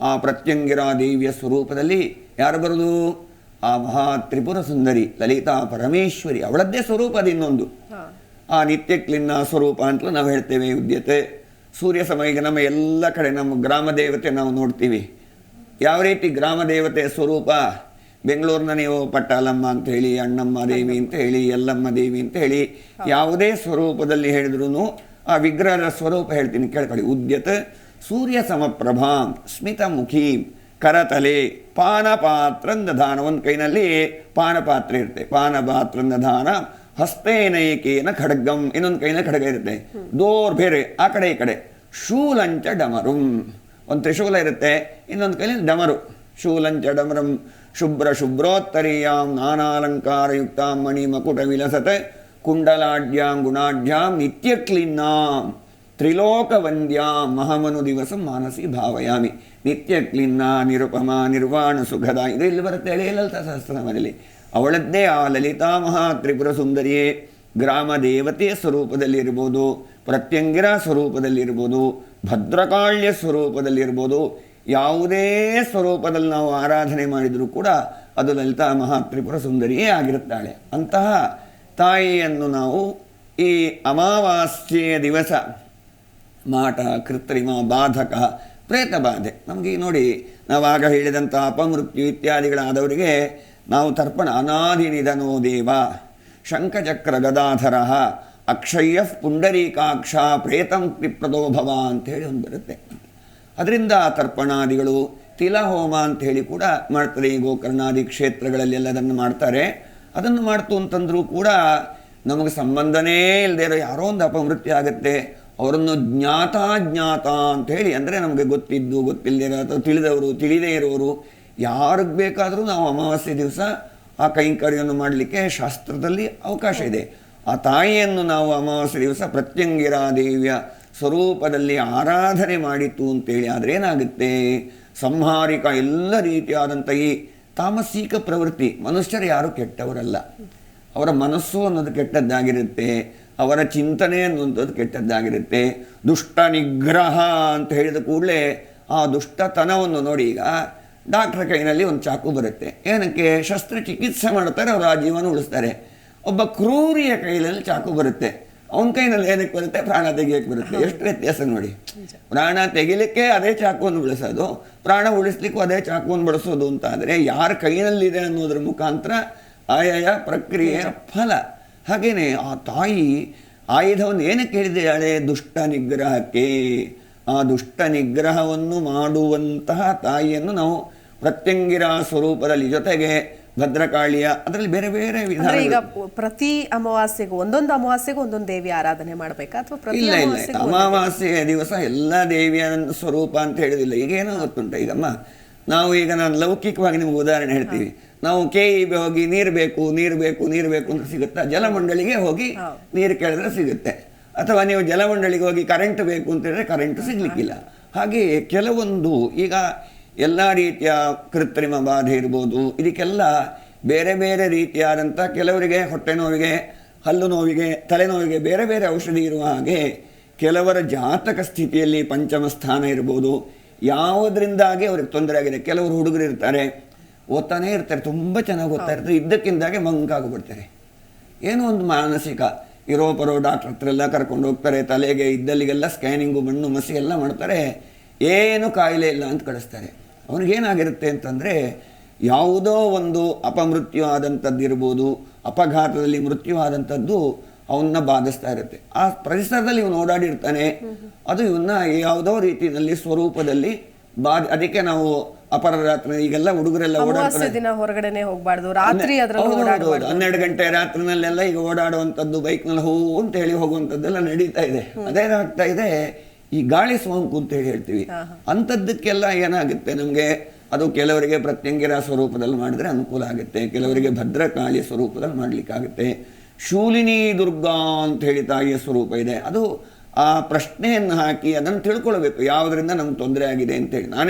ಆ ಪ್ರತ್ಯಂಗಿರಾ ದೇವಿಯ ಸ್ವರೂಪದಲ್ಲಿ ಯಾರು ಬರೋದು? ಆ ಮಹಾ ತ್ರಿಪುರ ಸುಂದರಿ ಲಲಿತಾ ಪರಮೇಶ್ವರಿ. ಅವಳದ್ದೇ ಸ್ವರೂಪ ಅದು ಇನ್ನೊಂದು. ಆ ನಿತ್ಯ ಕ್ಲಿನ್ನ ಸ್ವರೂಪ ಅಂತ ನಾವು ಹೇಳ್ತೇವೆ ಉದ್ಯತೆ. ಸೂರ್ಯ ಸಮಯಕ್ಕೆ ನಮ್ಮ ಎಲ್ಲ ಕಡೆ ನಮ್ಮ ಗ್ರಾಮ ದೇವತೆ ನಾವು ನೋಡ್ತೀವಿ. ಯಾವ ರೀತಿ ಗ್ರಾಮ ದೇವತೆ ಸ್ವರೂಪ? ಬೆಂಗಳೂರಿನ ನೀವು ಪಟ್ಟಾಲಮ್ಮ ಅಂತ ಹೇಳಿ ಅಣ್ಣಮ್ಮ ದೇವಿ ಅಂತ ಹೇಳಿ ಎಲ್ಲಮ್ಮ ದೇವಿ ಅಂತ ಹೇಳಿ ಯಾವುದೇ ಸ್ವರೂಪದಲ್ಲಿ ಹೇಳಿದ್ರು ಆ ವಿಗ್ರಹದ ಸ್ವರೂಪ ಹೇಳ್ತೀನಿ ಕೇಳ್ಕೊಳ್ಳಿ. ಉದ್ಯತ ಸೂರ್ಯ ಸಮಪ್ರಭಾಂ ಸ್ಮಿತಮುಖಿ ಕರತಲೆ ಪಾನಪಾತ್ರಂದ ದಾನ ಒಂದು ಕೈನಲ್ಲಿ ಪಾನಪಾತ್ರೆ ಇರುತ್ತೆ. ಪಾನಪಾತ್ರಂದಧಾನ ಹಸ್ತೇನೈಕೇನ ಖಡ್ಗಂ ಇನ್ನೊಂದು ಕೈನಲ್ಲಿ ಖಡ್ಗ ಇರುತ್ತೆ. ದೋರ್ ಬೇರೆ, ಆ ಕಡೆ ಈ ಕಡೆ. ಶೂಲಂಚ ಡಮರುಂ. ಒಂದು ತ್ರಿಶೂಲ ಇರುತ್ತೆ, ಇನ್ನೊಂದು ಕೈಯಲ್ಲಿ ಡಮರು. ಶೂಲಂಚ ಡಮರಂ ಶುಭ್ರ ಶುಭ್ರೋತ್ತರೀಯಾಂ ನಾನಾಲಂಕಾರಯುಕ್ತಾಂ ಮಣಿ ಮಕುಟ ವಿಲಸತೆ ಕುಂಡಲಾಢ್ಯಾಂ ಗುಣಾಢ್ಯಾಂ ನಿತ್ಯ ಕ್ಲೀನ್ನಾಂ ತ್ರಿಲೋಕವಂದ್ಯಾಂ ಮಹಾಮನು ದಿವಸ ಮಾನಸಿ ಭಾವಯಾಮಿ. ನಿತ್ಯ ಕ್ಲಿನ್ನ, ನಿರುಪಮ, ನಿರ್ವಾಣ ಸುಖದ ಇದು ಇಲ್ಲಿ ಬರುತ್ತೆ ಲಲಿತ ಸಹಸ್ರನಾಮದಲ್ಲಿ. ಅವಳದ್ದೇ ಆ ಲಲಿತಾ ಮಹಾ ತ್ರಿಪುರ ಸುಂದರಿಯೇ. ಗ್ರಾಮ ದೇವತೆಯ ಸ್ವರೂಪದಲ್ಲಿರ್ಬೋದು, ಪ್ರತ್ಯಂಗಿರ ಸ್ವರೂಪದಲ್ಲಿರ್ಬೋದು, ಭದ್ರಕಾಳ್ಯ ಸ್ವರೂಪದಲ್ಲಿರ್ಬೋದು, ಯಾವುದೇ ಸ್ವರೂಪದಲ್ಲಿ ನಾವು ಆರಾಧನೆ ಮಾಡಿದರೂ ಕೂಡ ಅದು ಲಲಿತಾ ಮಹಾ ತ್ರಿಪುರ ಸುಂದರಿಯೇ ಆಗಿರುತ್ತಾಳೆ. ಅಂತಹ ತಾಯಿಯನ್ನು ನಾವು ಈ ಅಮಾವಾಸ್ಯೆಯ ದಿವಸ ಮಾಟ ಕೃತ್ರಿಮ, ಬಾಧಕ ಪ್ರೇತ ಬಾಧೆ ನಮಗೆ ನೋಡಿ, ನಾವಾಗ ಹೇಳಿದಂಥ ಅಪಮೃತ್ಯು ಇತ್ಯಾದಿಗಳಾದವರಿಗೆ ನಾವು ತರ್ಪಣ ಅನಾದಿ ನಿಧನೋ ದೇವ. ಶಂಖಚಕ್ರ ಗದಾಧರ ಅಕ್ಷಯ್ಯ ಪುಂಡರೀಕಾಕ್ಷ ಪ್ರೇತಂ ಪ್ರದೋ ಭವ ಅಂತ ಹೇಳಿ ಒಂದು ಬರುತ್ತೆ. ಅದರಿಂದ ತರ್ಪಣಾದಿಗಳು ತಿಲಹೋಮ ಅಂತ ಹೇಳಿ ಕೂಡ ಮಾಡ್ತಾರೆ ಈ ಗೋಕರ್ಣಾದಿ ಕ್ಷೇತ್ರಗಳಲ್ಲೆಲ್ಲ ಅದನ್ನು ಮಾಡ್ತಾರೆ. ಅದನ್ನು ಮಾಡ್ತು ಅಂತಂದರೂ ಕೂಡ ನಮಗೆ ಸಂಬಂಧನೇ ಇಲ್ಲದೆ ಇರೋ ಯಾರೋ ಒಂದು ಅಪಮೃತ್ಯು ಆಗುತ್ತೆ. ಅವರನ್ನು ಜ್ಞಾತಾಜ್ಞಾತ ಅಂತ ಹೇಳಿ ಅಂದರೆ ನಮಗೆ ಗೊತ್ತಿದ್ದು ಗೊತ್ತಿಲ್ಲದೆ ಅಥವಾ ತಿಳಿದವರು ತಿಳಿದೇ ಇರೋರು ಯಾರಿಗೆ ಬೇಕಾದರೂ ನಾವು ಅಮಾವಾಸ್ಯೆ ದಿವಸ ಆ ಕೈಂಕರ್ಯವನ್ನು ಮಾಡಲಿಕ್ಕೆ ಶಾಸ್ತ್ರದಲ್ಲಿ ಅವಕಾಶ ಇದೆ. ಆ ತಾಯಿಯನ್ನು ನಾವು ಅಮಾವಾಸ್ಯೆ ದಿವಸ ಪ್ರತ್ಯಂಗಿರಾ ದೇವಿಯ ಸ್ವರೂಪದಲ್ಲಿ ಆರಾಧನೆ ಮಾಡಿತು ಅಂತೇಳಿ ಆದರೆ ಏನಾಗುತ್ತೆ? ಸಂಹಾರಿಕ ಎಲ್ಲ ರೀತಿಯಾದಂಥ ಈ ತಾಮಸಿಕ ಪ್ರವೃತ್ತಿ ಮನುಷ್ಯರು ಯಾರು ಕೆಟ್ಟವರಲ್ಲ. ಅವರ ಮನಸ್ಸು ಅನ್ನೋದು ಕೆಟ್ಟದ್ದಾಗಿರುತ್ತೆ. ಅವರ ಚಿಂತನೆ ಅನ್ನುವಂಥದ್ದು ಕೆಟ್ಟದ್ದಾಗಿರುತ್ತೆ. ದುಷ್ಟ ನಿಗ್ರಹ ಅಂತ ಹೇಳಿದ ಕೂಡಲೇ ಆ ದುಷ್ಟತನವನ್ನು ನೋಡಿ ಈಗ ಡಾಕ್ಟ್ರ ಕೈನಲ್ಲಿ ಒಂದು ಚಾಕು ಬರುತ್ತೆ. ಏನಕ್ಕೆ? ಶಸ್ತ್ರಚಿಕಿತ್ಸೆ ಮಾಡ್ತಾರೆ ಅವರು ಆ ಜೀವನ ಉಳಿಸ್ತಾರೆ. ಒಬ್ಬ ಕ್ರೂರಿಯ ಕೈಯಲ್ಲಿ ಚಾಕು ಬರುತ್ತೆ. ಅವನ ಕೈನಲ್ಲಿ ಏನಕ್ಕೆ ಬರುತ್ತೆ? ಪ್ರಾಣ ತೆಗಿಯಕ್ಕೆ ಬರುತ್ತೆ. ಎಷ್ಟು ವ್ಯತ್ಯಾಸ ನೋಡಿ. ಪ್ರಾಣ ತೆಗಿಲಿಕ್ಕೆ ಅದೇ ಚಾಕುವನ್ನು ಬಳಸೋದು ಪ್ರಾಣ ಉಳಿಸ್ಲಿಕ್ಕೂ ಅದೇ ಚಾಕುವನ್ನು ಬಳಸೋದು ಅಂತ ಆದರೆ ಯಾರ ಕೈನಲ್ಲಿದೆ ಅನ್ನೋದ್ರ ಮುಖಾಂತರ ಆಯಾಯ ಪ್ರಕ್ರಿಯೆಯ ಫಲ. ಹಾಗೇನೆ ಆ ತಾಯಿ ಆಯುಧವನ್ನು ಏನಕ್ಕೆ ಹೇಳಿದ್ದಾಳೆ ದುಷ್ಟ ನಿಗ್ರಹಕ್ಕೆ. ಆ ದುಷ್ಟ ನಿಗ್ರಹವನ್ನು ಮಾಡುವಂತಹ ತಾಯಿಯನ್ನು ನಾವು ಪ್ರತ್ಯಂಗಿರ ಸ್ವರೂಪದಲ್ಲಿ ಜೊತೆಗೆ ಭದ್ರಕಾಳಿಯ ಅದರಲ್ಲಿ ಬೇರೆ ಬೇರೆ ವಿಧಾನ ಈಗ ಪ್ರತಿ ಅಮಾವಾಸ್ಯೆಗೂ ಒಂದೊಂದು ಅಮಾವಾಸ್ಯೆಗೂ ಒಂದೊಂದು ದೇವಿ ಆರಾಧನೆ ಮಾಡಬೇಕಾ? ಅಥವಾ ಪ್ರತಿ ಇಲ್ಲ ಇಲ್ಲ. ಅಮಾವಾಸ್ಯೆಯ ದಿವಸ ಎಲ್ಲ ದೇವಿಯ ಸ್ವರೂಪ ಅಂತ ಹೇಳುದಿಲ್ಲ. ಈಗ ಏನೋ ಗೊತ್ತುಂಟ. ಈಗಮ್ಮ ನಾವು ಈಗ ನಾನು ಲೌಕಿಕವಾಗಿ ನಿಮ್ಗೆ ಉದಾಹರಣೆ ಹೇಳ್ತೀವಿ ನಾವು ಕೆ ಹೋಗಿ ನೀರು ಬೇಕು ನೀರು ಬೇಕು ನೀರು ಬೇಕು ಅಂತ ಸಿಗುತ್ತಾ? ಜಲಮಂಡಳಿಗೆ ಹೋಗಿ ನೀರು ಕೇಳಿದ್ರೆ ಸಿಗುತ್ತೆ. ಅಥವಾ ನೀವು ಜಲಮಂಡಳಿಗೆ ಹೋಗಿ ಕರೆಂಟ್ ಬೇಕು ಅಂತ ಹೇಳಿದ್ರೆ ಕರೆಂಟ್ ಸಿಗ್ಲಿಕ್ಕಿಲ್ಲ. ಹಾಗೆ ಕೆಲವೊಂದು ಈಗ ಎಲ್ಲ ರೀತಿಯ ಕೃತ್ರಿಮ ಬಾಧೆ ಇರ್ಬೋದು. ಇದಕ್ಕೆಲ್ಲ ಬೇರೆ ಬೇರೆ ರೀತಿಯಾದಂಥ ಕೆಲವರಿಗೆ ಹೊಟ್ಟೆ ನೋವಿಗೆ ಹಲ್ಲು ನೋವಿಗೆ ತಲೆನೋವಿಗೆ ಬೇರೆ ಬೇರೆ ಔಷಧಿ ಇರುವ ಹಾಗೆ ಕೆಲವರ ಜಾತಕ ಸ್ಥಿತಿಯಲ್ಲಿ ಪಂಚಮ ಸ್ಥಾನ ಇರ್ಬೋದು. ಯಾವುದರಿಂದಾಗಿ ಅವ್ರಿಗೆ ತೊಂದರೆ ಆಗಿದೆ? ಕೆಲವರು ಹುಡುಗರು ಇರ್ತಾರೆ. ಓದ್ತಾನೆ ಇರ್ತಾರೆ ತುಂಬ ಚೆನ್ನಾಗಿ ಓದ್ತಾ ಇರ್ತಾರೆ. ಇದ್ದಕ್ಕಿಂದಾಗೆ ಮಂಕಾಗ್ಬಿಡ್ತಾರೆ ಏನೋ ಒಂದು ಮಾನಸಿಕ ಇರೋ ಬರೋ ಡಾಕ್ಟ್ರ್ ಹತ್ರ ಎಲ್ಲ ಕರ್ಕೊಂಡು ಹೋಗ್ತಾರೆ ತಲೆಗೆ ಇದ್ದಲ್ಲಿಗೆಲ್ಲ ಸ್ಕ್ಯಾನಿಂಗು ಮಣ್ಣು ಮಸಿ ಎಲ್ಲ ಮಾಡ್ತಾರೆ ಏನು ಕಾಯಿಲೆ ಇಲ್ಲ ಅಂತ ಕಳಿಸ್ತಾರೆ. ಅವ್ರಿಗೇನಾಗಿರುತ್ತೆ ಅಂತಂದರೆ ಯಾವುದೋ ಒಂದು ಅಪಮೃತ್ಯು ಆದಂಥದ್ದು ಇರ್ಬೋದು ಅಪಘಾತದಲ್ಲಿ ಮೃತ್ಯು ಆದಂಥದ್ದು ಅವನ್ನ ಬಾಧಿಸ್ತಾ ಇರುತ್ತೆ. ಆ ಪರಿಸರದಲ್ಲಿ ಇವನು ಓಡಾಡಿರ್ತಾನೆ. ಅದು ಇವನ್ನ ಯಾವುದೋ ರೀತಿಯಲ್ಲಿ ಸ್ವರೂಪದಲ್ಲಿ ಬಾ ಅದಕ್ಕೆ ನಾವು ಅಪರರಾತ್ರಿ ಈಗೆಲ್ಲ ಹುಡುಗರೆಲ್ಲ ಓಡಾಡ್ತಾರೆ. ದಿನ ಹೊರಗಡೆನೆ ಹೋಗಬಾರ್ದು ರಾತ್ರಿ ಅದರಲ್ಲಿ ಓಡಾಡಬಾರ್ದು. ಹನ್ನೆರಡು ಗಂಟೆ ರಾತ್ರಿನಲ್ಲೆಲ್ಲ ಈಗ ಓಡಾಡುವಂಥದ್ದು ಬೈಕ್ನಲ್ಲಿ ಹೋ ಅಂತ ಹೇಳಿ ಹೋಗುವಂಥದ್ದೆಲ್ಲ ನಡೀತಾ ಇದೆ. ಅದೇನಾಗ್ತಾ ಇದೆ ಈ ಗಾಳಿ ಸೋಂಕು ಅಂತ ಹೇಳಿ ಹೇಳ್ತೀವಿ. ಅಂಥದ್ದಕ್ಕೆಲ್ಲ ಏನಾಗುತ್ತೆ ನಮಗೆ? ಅದು ಕೆಲವರಿಗೆ ಪ್ರತ್ಯಂಗಿರ ಸ್ವರೂಪದಲ್ಲಿ ಮಾಡಿದ್ರೆ ಅನುಕೂಲ ಆಗುತ್ತೆ. ಕೆಲವರಿಗೆ ಭದ್ರಕಾಳಿ ಸ್ವರೂಪದಲ್ಲಿ ಮಾಡಲಿಕ್ಕಾಗುತ್ತೆ. ಶೂಲಿನಿ ದುರ್ಗಾ ಅಂತ ಹೇಳಿ ತಾಯಿಯ ಸ್ವರೂಪ ಇದೆ. ಅದು ಆ ಪ್ರಶ್ನೆಯನ್ನು ಹಾಕಿ ಅದನ್ನು ತಿಳ್ಕೊಳ್ಬೇಕು. ಯಾವುದರಿಂದ ನಮ್ಗೆ ತೊಂದರೆ ಆಗಿದೆ ಅಂತೇಳಿ ನಾನು